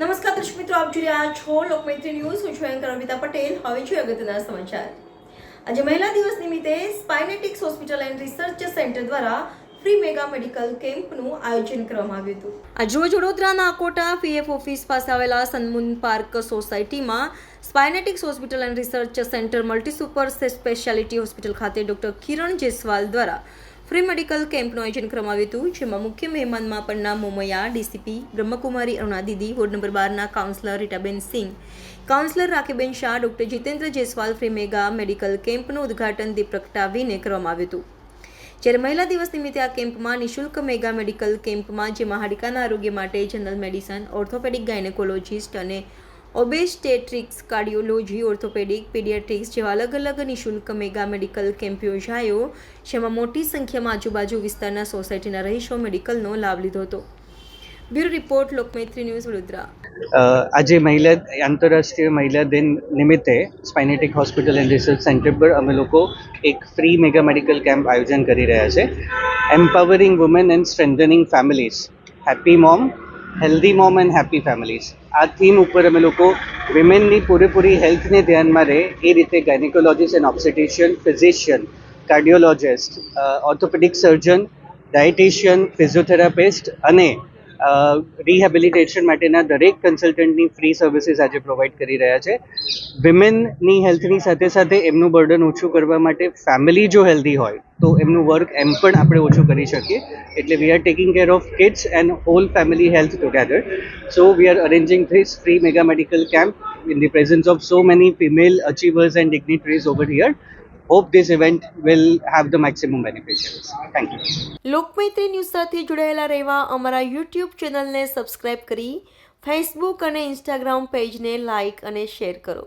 નમસ્કાર દર્શક મિત્રો, આપ જોઈ રહ્યા છો લોકમૈત્રી ન્યૂઝ. હું છું એન્કર અમિતા પટેલ. હવે છું અગત્યના સમાચાર. આજે મહિલા દિવસ નિમિત્તે Spinetics hospital and research centre દ્વારા ફ્રી મેગા મેડિકલ કેમ્પનું આયોજન કરવામાં આવ્યું હતું. આજ રોજ વડોદરાના અકોટા પીએફ ઓફિસ પાસે આવેલા સન્મુન પાર્ક સોસાયટીમાં Spinetics hospital and research centre multi super speciality hospital ખાતે ડોક્ટર કિરણ જેસવાલ દ્વારા ફ્રી મેડિકલ કેમ્પનું આયોજન કરવામાં આવ્યું હતું, જેમાં મુખ્ય મહેમાનમાં Panna Momaya, DCP, Brahmakumari Aruna Didi ward number બારના councillor Ritaben Singh councillor Rakhiben Shah, doctor Jitendra Jaiswal free mega medical કેમ્પનું ઉદ્ઘાટન દીપ પ્રગટાવીને કરવામાં આવ્યું હતું. જ્યારે મહિલા દિવસ નિમિત્તે આ કેમ્પમાં નિઃશુલ્ક મેગા મેડિકલ કેમ્પમાં જેમાં હાડકાના આરોગ્ય માટે જનરલ મેડિસન ઓર્થોપેડિક ગાયનેકોલોજીસ્ટ અને ઓબેસ્ટેટ્રિક્સ, કાર્ડિયોલોજી, ઓર્થોપેડિક, પીડિયાટ્રિક્સ જેવા અલગ અલગ નિઃશુલ્ક મેગા મેડિકલ કેમ્પ યોજાયો જેમાં મોટી સંખ્યામાં આજુબાજુ વિસ્તારના સોસાયટીના રહીશો મેડિકલનો લાભ લીધો હતો. Bureau report, Lokmaitri news, Vadodara. આજે મહિલા, આંતરરાષ્ટ્રીય મહિલા દિન નિમિત્તે Spinetic hospital and research centre પર અમે લોકો એક ફ્રી મેગા મેડિકલ કેમ્પ આયોજન કરી રહ્યા છે. Empowering women and strengthening families happy mom healthy mom and happy families આ થીમ ઉપર અમે લોકો વિમેનની પૂરેપૂરી હેલ્થને ધ્યાનમાં રહે એ રીતે gynaecologist and obstetrician physician cardiologist orthopaedic surgeon dietician physiotherapist અને રિહેબિલિટેશન માટેના દરેક કન્સલ્ટન્ટની ફ્રી સર્વિસીસ આજે પ્રોવાઈડ કરી રહ્યા છે. વિમેનની હેલ્થની સાથે સાથે એમનું બર્ડન ઓછું કરવા માટે ફેમિલી જો હેલ્ધી હોય, તો એમનું વર્ક એમ પણ આપણે ઓછું કરી શકીએ. એટલે we are taking care of kids and whole family health together so we are arranging this free mega medical camp in the presence of so many female achievers and dignitaries over here. Hope this event will have the maximum beneficiaries. Thank you. Lokmaitri news સાથે જોડાયેલા રહેવા અમારા YouTube ચેનલને subscribe કરી Facebook અને Instagram પેજને like અને share કરો